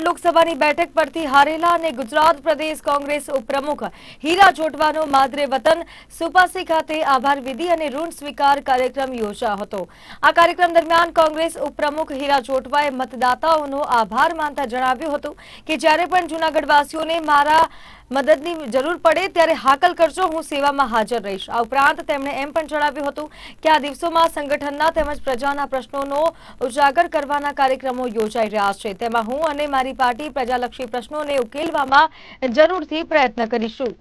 વલસાડ લોકસભાની બેઠક પરથી હારેલા અને ગુજરાત પ્રદેશ કોંગ્રેસ ઉપપ્રમુખ હીરા જોટવાનો માદરે વતન સુપાસી ખાતે આભાર વિધિ અને ઋણ સ્વીકાર કાર્યક્રમ યોજાયો હતો. આ કાર્યક્રમ દરમિયાન કોંગ્રેસ ઉપપ્રમુખ હીરા જોટવાએ મતદાતાઓનો આભાર માનતા જણાવ્યું હતું કે જ્યારે પણ જૂનાગઢવાસીઓને મારા મદદની જરૂર પડે ત્યારે હાકલ કરજો, હું સેવામાં હાજર રહીશ. આ ઉપરાંત તેમણે એમ પણ જણાવ્યું હતું કે આ દિવસોમાં સંગઠનના તેમજ પ્રજાના પ્રશ્નોનો ઉજાગર કરવાના કાર્યક્રમો યોજાઈ રહ્યા છે. તેમાં હું અને મારી પાર્ટી પ્રજાલક્ષી પ્રશ્નોને ઉકેલવામાં જરૂરથી પ્રયત્ન કરીશું.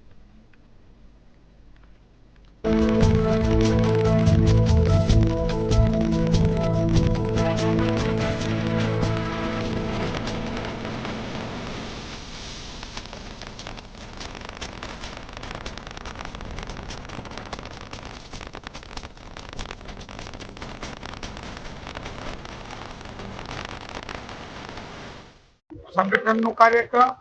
સંગઠનનું કાર્યક્રમ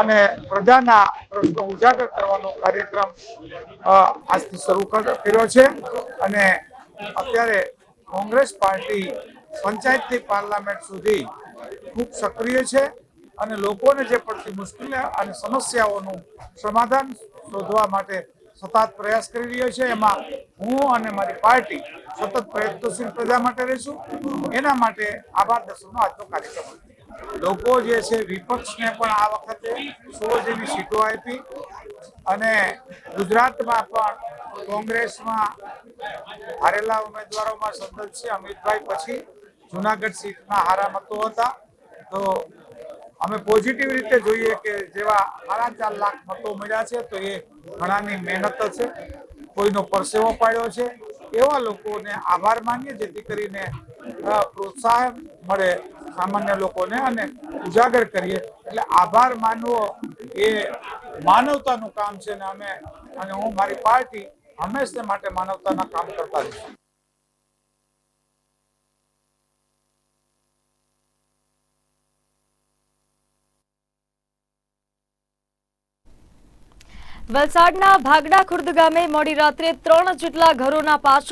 અને પ્રજાના પ્રશ્નો ઉજાગર કરવાનો કાર્યક્રમ આજથી શરૂ કર્યો છે. અને અત્યારે કોંગ્રેસ પાર્ટી પંચાયતથી પાર્લામેન્ટ સુધી ખૂબ સક્રિય છે અને લોકોને જે પડતી મુશ્કેલી અને સમસ્યાઓનું સમાધાન શોધવા માટે સતત પ્રયાસ કરી રહ્યો છે. એમાં હું અને મારી પાર્ટી સતત પ્રયત્નશીલ પ્રજા માટે રહીશું. એના માટે આભાર દર્શનનો આજનો કાર્યક્રમ. લોકો જે છે, વિપક્ષને પણ આ વખતે સો જેવી સીટો આપી અને ગુજરાતમાં પણ કોંગ્રેસમાં હારેલા ઉમેદવારોમાં સંદલસિંહ અમિતભાઈ પછી જુનાગઢ સીટમાં હારા મતો હતા. તો અમે પોઝિટિવ રીતે જોઈએ કે જેવા સાડા ચાર લાખ મતો મળ્યા છે, તો એ ઘણાની મહેનત છે. કોઈનો પરસેવો પાડ્યો છે. એવા લોકોને આભાર માનીએ જેથી કરીને પ્રોત્સાહન મળે સામાન્ય લોકોને અને ઉજાગર કરીએ. એટલે આભાર માનવો એ માનવતાનું કામ છે ને અમે અને હું મારી પાર્ટી હંમેશા માટે માનવતાના કામ કરતા રહીશું. વલસાડના ભાગડા ખુર્દ ગામે મોડી રાત્રે ત્રણ જેટલા ઘરોના પાછળ